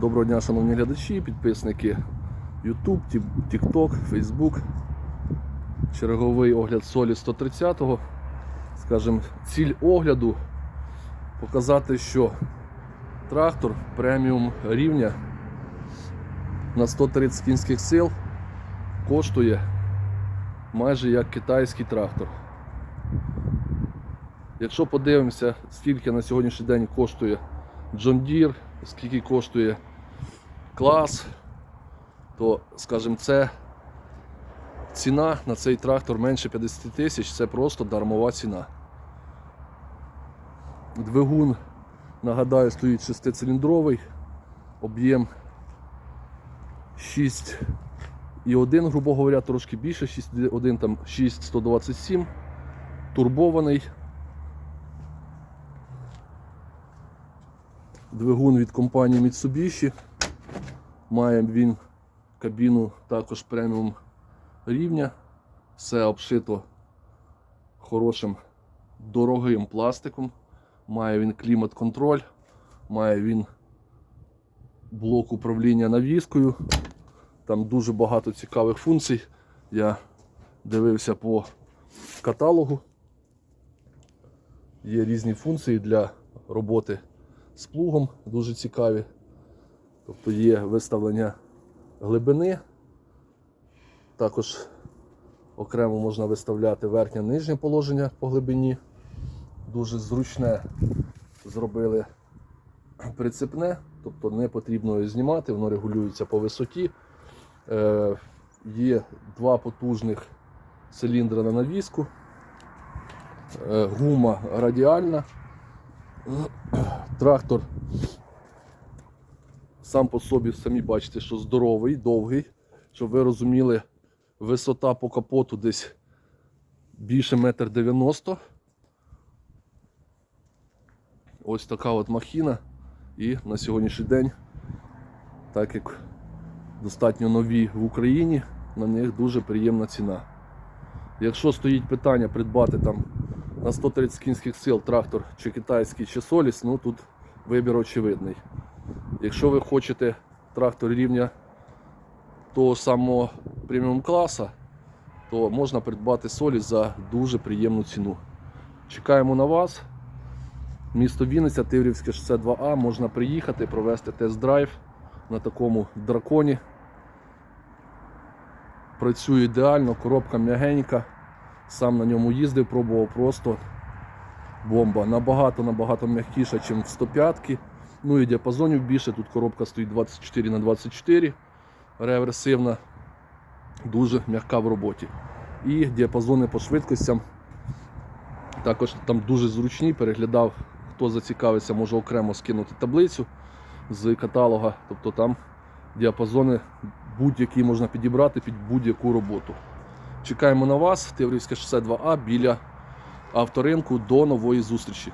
Доброго дня, шановні глядачі, підписники YouTube, TikTok, Facebook. Черговий огляд солі 130-го. Скажем, ціль огляду показати, що трактор преміум рівня на 130 кінських сил коштує майже як китайський трактор. Якщо подивимося, скільки на сьогоднішній день коштує John Deere, скільки коштує клас, то, скажімо, це ціна на цей трактор менше 50 тисяч, це просто дармова ціна. Двигун, нагадаю, стоїть шестициліндровий, об'єм 6,1, грубо говоря, трошки більше, 6,1 там 6,127, турбований. Двигун від компанії Mitsubishi. Має він кабіну також преміум рівня. Все обшито хорошим дорогим пластиком. Має він клімат-контроль, має він блок управління навіскою. Там дуже багато цікавих функцій. Я дивився по каталогу. Є різні функції для роботи з плугом, дуже цікаві. Тобто є виставлення глибини. Також окремо можна виставляти верхнє нижнє положення по глибині. Дуже зручне зробили прицепне, тобто не потрібно його знімати, воно регулюється по висоті. Е, є два потужних циліндри на навіску, е, гума радіальна. Трактор сам по собі самі бачите, що здоровий, довгий. Щоб ви розуміли, висота по капоту десь більше метр дев'яносто. Ось така от махіна. І на сьогоднішній день, так як достатньо нові в Україні, на них дуже приємна ціна. Якщо стоїть питання придбати там на 130 кінських сил трактор чи китайський, чи соліс, ну тут вибір очевидний. Якщо ви хочете трактор рівня того самого преміум класа, то можна придбати соліс за дуже приємну ціну. Чекаємо на вас. Місто Вінниця, Тиврівське шосе 2А, можна приїхати, провести тест-драйв на такому драконі. Працює ідеально, коробка м'ягенька. Сам на ньому їздив, пробував просто бомба. Набагато-набагато м'якіша, ніж в 105 ки Ну і діапазонів більше. Тут коробка стоїть 24 на 24 реверсивна, дуже м'яка в роботі. І діапазони по швидкостям також там дуже зручні. Переглядав, хто зацікавиться, може окремо скинути таблицю з каталога. Тобто там діапазони будь-які можна підібрати під будь-яку роботу. Чекаємо на вас, Теврівське шосе 2А біля авторинку. До нової зустрічі.